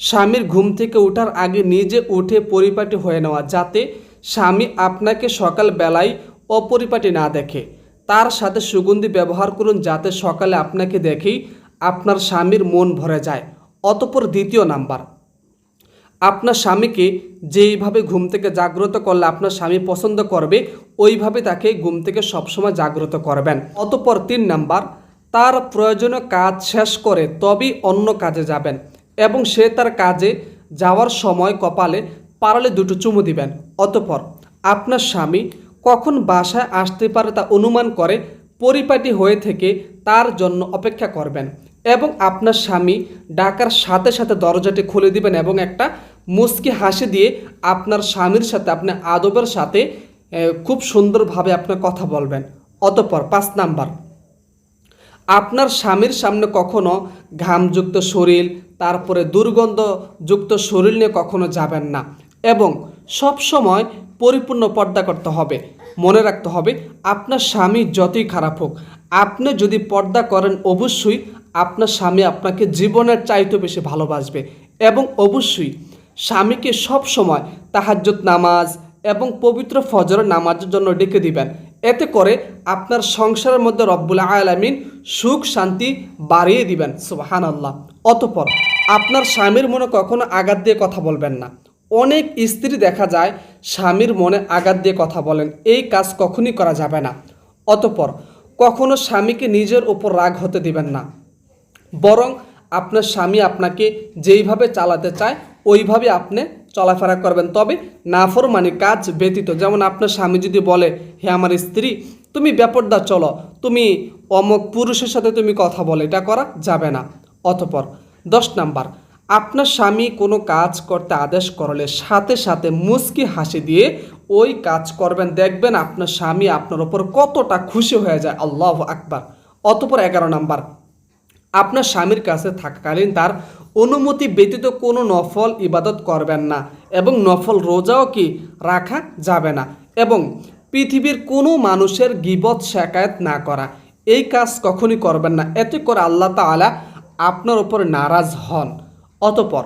স্বামীর ঘুম থেকে ওঠার আগে নিজে উঠে পরিপাটি হয়ে নেওয়া যাতে স্বামী আপনাকে সকালবেলায় অপরিপাটি না দেখে। তার সাথে সুগন্ধি ব্যবহার করুন যাতে সকালে আপনাকে দেখেই আপনার স্বামীর মন ভরে যায়। অতপর দ্বিতীয় নাম্বার, আপনার স্বামীকে যেইভাবে ঘুম থেকে জাগ্রত করলে আপনার স্বামী পছন্দ করবে, ওইভাবে তাকে ঘুম থেকে সবসময় জাগ্রত করবেন। অতপর তিন নাম্বার, তার প্রয়োজনীয় কাজ শেষ করে তবেই অন্য কাজে যাবেন। এবং সে তার কাজে যাওয়ার সময় কপালে পারলে দুটো চুমু দিবেন। অতপর আপনার স্বামী কখন বাসায় আসতে পারে তা অনুমান করে পরিপাটি হয়ে থেকে তার জন্য অপেক্ষা করবেন এবং আপনার স্বামী ডাকার সাথে সাথে দরজাটি খুলে দিবেন এবং একটা মুস্কি হাসি দিয়ে আপনার স্বামীর সাথে আপনি আদবের সাথে খুব সুন্দরভাবে আপনার কথা বলবেন। অতপর পাঁচ নাম্বার, আপনার স্বামীর সামনে কখনো ঘামযুক্ত শরীর তারপরে দুর্গন্ধযুক্ত শরীর নিয়ে কখনো যাবেন না এবং সব সময় পরিপূর্ণ পর্দা করতে হবে। মনে রাখতে হবে, আপনার স্বামী যতই খারাপ হোক, আপনি যদি পর্দা করেন অবশ্যই আপনার স্বামী আপনাকে জীবনের চাইতে বেশি ভালোবাসবে এবং অবশ্যই স্বামীকে সব সময় তাহাজ্জুদ নামাজ এবং পবিত্র ফজরের নামাজের জন্য ডেকে দিবেন। এতে করে আপনার সংসারের মধ্যে রব্বুল আলামিন সুখ শান্তি বাড়িয়ে দিবেন। সুবাহান আল্লাহ অতপর আপনার স্বামীর মনে কখনো আঘাত দিয়ে কথা বলবেন না। অনেক স্ত্রী দেখা যায় স্বামীর মনে আঘাত দিয়ে কথা বলেন, এই কাজ কখনই করা যাবে না। অতপর কখনো স্বামীকে নিজের ওপর রাগ হতে দিবেন না। বরং আপনার স্বামী আপনাকে যেইভাবে চালাতে চায়, ওইভাবে আপনি চলাফেরা করবেন। তবে নাফরমানি কাজ ব্যতীত, যেমন আপনার স্বামী যদি বলে, হে আমার স্ত্রী, তুমি ব্যাপারটা চলো। তুমি অমক পুরুষের সাথে তুমি কথা বলে। এটা করা যাবে না। অতপর দশ নাম্বার, আপনার স্বামী কোনো কাজ করতে আদেশ করলে সাথে সাথে মুচকি হাসি দিয়ে ওই কাজ করবেন, দেখবেন আপনার স্বামী আপনার ওপর কতটা খুশি হয়ে যায়। আল্লাহ আকবার। অতপর এগারো নাম্বার, আপনার স্বামীর কাছে থাকাকালীন তার অনুমতি ব্যতীত কোনো নফল ইবাদত করবেন না এবং নফল রোজাও কি রাখা যাবে না এবং পৃথিবীর কোনো মানুষের গিবত শেকায়ত না করা। এই কাজ কখনই করবেন না। এতে করে আল্লাহ তাআলা আপনার ওপর নারাজ হন। অতপর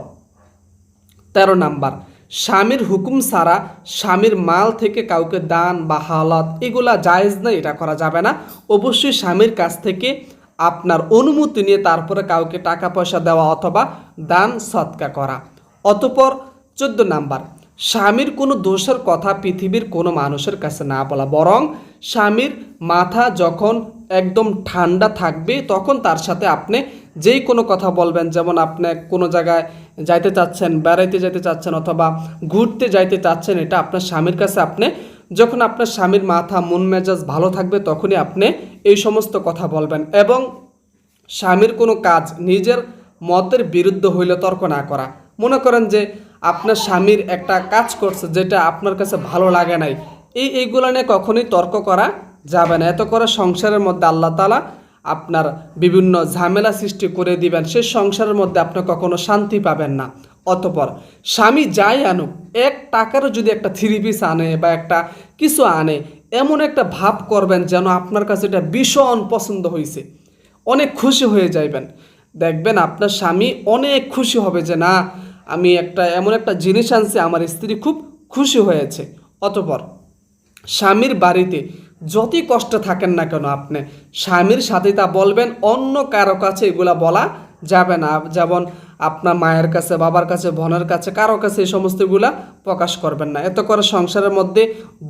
তেরো নাম্বার, স্বামীর হুকুম ছাড়া স্বামীর মাল থেকে কাউকে দান বা হালত এগুলা জায়েজ না এটা করা যাবে না। অবশ্যই স্বামীর কাছ থেকে আপনার অনুমতি নিয়ে তারপরে কাউকে টাকা পয়সা দেওয়া অথবা দান, সৎকা করা। অতপর চোদ্দ নাম্বার, স্বামীর কোনো দোষের কথা পৃথিবীর কোনো মানুষের কাছে না বলা, বরং স্বামীর মাথা যখন একদম ঠান্ডা থাকবে, তখন তার সাথে আপনি যেই কোনো কথা বলবেন, যেমন আপনি কোনো জায়গায় যাইতে চাচ্ছেন, বেড়াইতে যাইতে চাচ্ছেন অথবা ঘুরতে যাইতে চাচ্ছেন, এটা আপনার স্বামীর কাছে আপনি, যখন আপনার স্বামীর মাথা, মন, মেজাজ ভালো থাকবে, তখনই আপনি এই সমস্ত কথা বলবেন এবং স্বামীর কোনো কাজ নিজের মতের বিরুদ্ধ হইলে তর্ক না করা। মনে করেন যে আপনার স্বামীর একটা কাজ করছে যেটা আপনার কাছে ভালো লাগে নাই, এই, এইগুলো নিয়ে কখনোই তর্ক করা যাবে না। এত করে সংসারের মধ্যে আল্লাহ তালা আপনার বিভিন্ন ঝামেলা সৃষ্টি করে দিবেন, সে সংসারের মধ্যে আপনি কখনো শান্তি পাবেন না। অতপর স্বামী যাই আনুক, এক টাকারও যদি একটা থ্রি পিস আনে বা একটা কিছু আনে, এমন একটা ভাব করবেন যেন আপনার কাছে এটা ভীষণ পছন্দ হয়েছে অনেক খুশি হয়ে যাইবেন। দেখবেন আপনার স্বামী অনেক খুশি হবে যে, না, আমি একটা এমন একটা জিনিস আনছি, আমার স্ত্রী খুব খুশি হয়েছে। অতপর স্বামীর বাড়িতে যতই কষ্ট থাকেন না কেন আপনি, স্বামীর সাথে তা বলবেন, অন্য কারও কাছে এগুলা বলা যাবে না। যেমন আপনার মায়ের কাছে, বাবার কাছে, বোনের কাছে, কারও কাছে এই সমস্তগুলা প্রকাশ করবেন না। এত করে সংসারের মধ্যে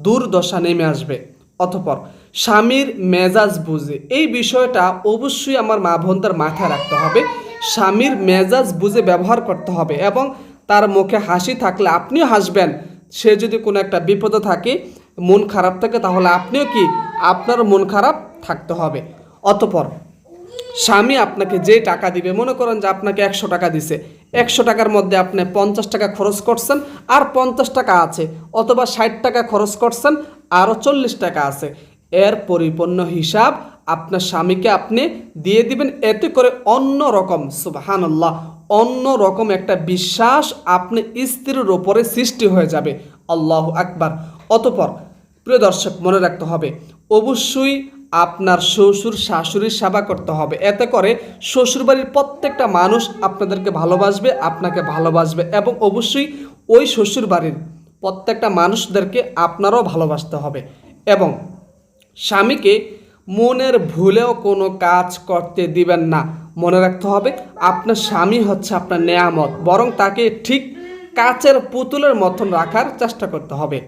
দুর্দশা নেমে আসবে। অতপর স্বামীর মেজাজ বুঝে, এই বিষয়টা অবশ্যই আমার মা বোনদের মাথায় রাখতে হবে। স্বামীর মেজাজ বুঝে ব্যবহার করতে হবে এবং তার মুখে হাসি থাকলে আপনিও হাসবেন। সে যদি কোনো একটা বিপদে থাকে মন খারাপ থাকে, তাহলে আপনিও কি আপনার মন খারাপ থাকতে হবে? অতপর স্বামী আপনাকে যে টাকা দিবে, মনে করেন যে আপনাকে একশো টাকা দিছে, একশো টাকার মধ্যে আপনি পঞ্চাশ টাকা খরচ করছেন, আর পঞ্চাশ টাকা আছে, অথবা ষাট টাকা খরচ করছেন, আরও চল্লিশ টাকা আছে। এর পরিপূর্ণ হিসাব আপনার স্বামীকে আপনি দিয়ে দিবেন, এতে করে অন্য রকম সুবাহান্লাহ অন্য রকম একটা বিশ্বাস আপনি স্ত্রীর ওপরে সৃষ্টি হয়ে যাবে। আল্লাহ আকবার। অতপর প্রিয় দর্শক, মনে রাখতে হবে, অবশ্যই আপনার শ্বশুর, শাশুড়ির সেবা করতে হবে। এতে করে শ্বশুরবাড়ির প্রত্যেকটা মানুষ আপনাদেরকে ভালোবাসবে, আপনাকে ভালোবাসবে এবং অবশ্যই ওই শ্বশুরবাড়ির প্রত্যেকটা মানুষদেরকে আপনারও ভালোবাসতে হবে এবং স্বামীকে মনের ভুলেও কোনো কাজ করতে দিবেন না। মনে রাখতে হবে, আপনার স্বামী হচ্ছে আপনার নেয়ামত, বরং তাকে ঠিক কাচের পুতুলের মতন রাখার চেষ্টা করতে হবে।